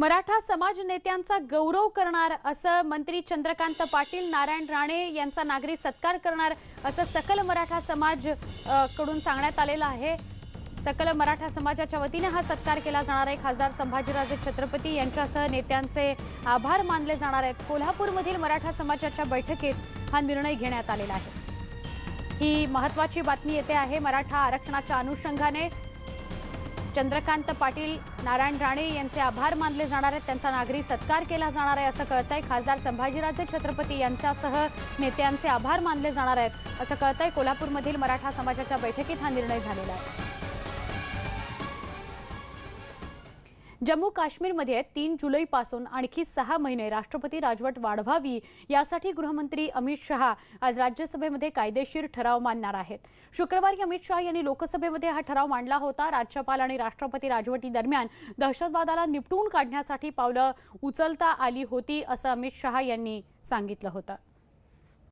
मराठा समाज नेत्यांचा गौरव करणार असं मंत्री चंद्रकांत पाटील नारायण राणे यांचा नागरी सत्कार करणार असं सकल मराठा समाजकडून सांगण्यात आलेलं आहे. सकल मराठा समाजाच्या वतीने हा सत्कार केला जाणार आहे. खासदार संभाजीराजे छत्रपती यांच्यासह नेत्यांचे आभार मानले जाणार आहेत. कोल्हापूरमधील मराठा समाजाच्या बैठकीत हा निर्णय घेण्यात आलेला आहे. ही महत्वाची बातमी येते आहे. मराठा आरक्षणाच्या अनुषंगाने चंद्रकांत पाटील नारायण राणे यांचे आभार मानले जाणार आहेत. त्यांचा नागरी सत्कार केला जाणार आहे असं कळतंय. खासदार संभाजीराजे छत्रपती यांच्यासह नेत्यांचे आभार मानले जाणार आहेत असं कळत आहे कोल्हापूरमधील मराठा समाजाच्या बैठकीत हा निर्णय झालेला आहे. जम्मू काश्मीरमध्ये तीन जुलैपासून आणखी सहा महिने राष्ट्रपती राजवट वाढवावी यासाठी गृहमंत्री अमित शहा आज राज्यसभेमध्ये कायदेशीर ठराव मांडणार आहेत. शुक्रवारी अमित शहा यांनी लोकसभेमध्ये हा ठराव मांडला होता. राज्यपाल आणि राष्ट्रपती राजवटीदरम्यान दहशतवादाला निपटून काढण्यासाठी पावलं उचलता आली होती असं अमित शहा यांनी सांगितलं होतं.